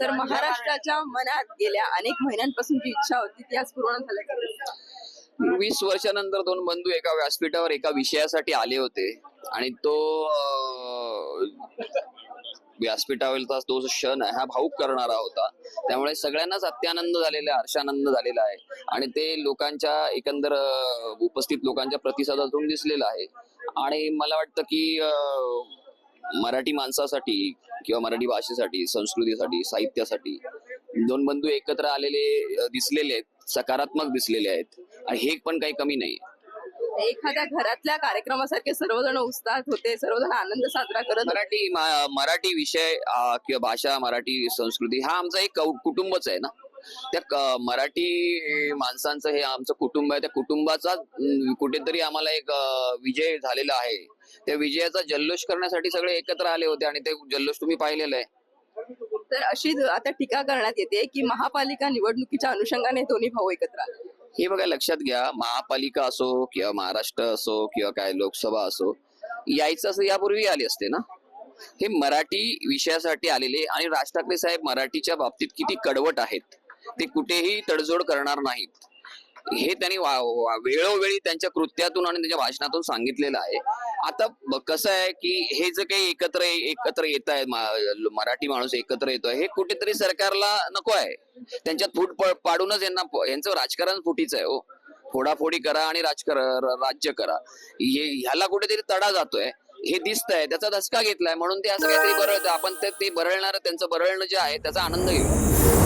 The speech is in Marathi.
तर महाराष्ट्राच्या मनात गेल्या अनेक महिन्यांपासून जी इच्छा होती ती आज पूर्ण झाल्या का? वीस वर्षानंतर दोन बंधू एका व्यासपीठावर एका विषयासाठी आले होते. आणि तो व्यासपीठावरचा तो क्षण हा भाऊक करणारा होता. त्यामुळे सगळ्यांनाच अत्यानंद झालेला आहे हर्षानंद झालेला आहे. आणि ते लोकांच्या एकंदर उपस्थित लोकांच्या प्रतिसादातून दिसलेलं आहे. आणि मला वाटतं की अं, मराठी माणसासाठी किंवा मराठी भाषेसाठी संस्कृतीसाठी साहित्यासाठी दोन बंधू एकत्र आलेले दिसलेले आहेत सकारात्मक दिसलेले आहेत आणि हे पण काही कमी नाही एखाद्या घरातल्या कार्यक्रमासारखे सर्वजण उत्साहात होते सर्वजण आनंद साजरा करत. मराठी मराठी विषय किंवा भाषा मराठी संस्कृती हा आमचा एक कुटुंबच आहे ना त्या मराठी माणसांचं हे आमचं कुटुंब आहे. त्या कुटुंबाचा कुठेतरी आम्हाला एक विजय झालेला आहे. त्या विजयाचा जल्लोष करण्यासाठी सगळे एकत्र आले होते आणि ते जल्लोष तुम्ही पाहिलेलं आहे. तर अशी आता टीका करण्यात येते की महापालिका निवडणुकीच्या अनुषंगाने दोन्ही भाऊ एकत्र आले. हे बघा लक्षात घ्या. महापालिका असो किंवा महाराष्ट्र असो किंवा काय लोकसभा असो यायचं असं यापूर्वी आले असते ना? हे मराठी विषयासाठी आलेले आणि राज ठाकरे साहेब मराठीच्या बाबतीत किती कडवट आहेत. ते कुठेही तडजोड करणार नाहीत. हे त्यांनी वेळोवेळी त्यांच्या कृत्यातून आणि त्यांच्या भाषणातून सांगितलेलं आहे. आता कसं आहे की हे जे काही एकत्र एकत्र येत आहे मराठी माणूस एकत्र येतोय हे कुठेतरी सरकारला नको आहे. त्यांच्यात फूट पाडूनच यांना यांचं राजकारण फुटीच आहे हो. फोडाफोडी करा आणि राजकारण राज्य करा. हे ह्याला कुठेतरी तडा जातोय. हे दिसतंय त्याचा धसका घेतलाय म्हणून ते असं काहीतरी बरळतं आपण ते- ते बरळणार त्यांचं बरळणं जे आहे त्याचा आनंद घेऊ.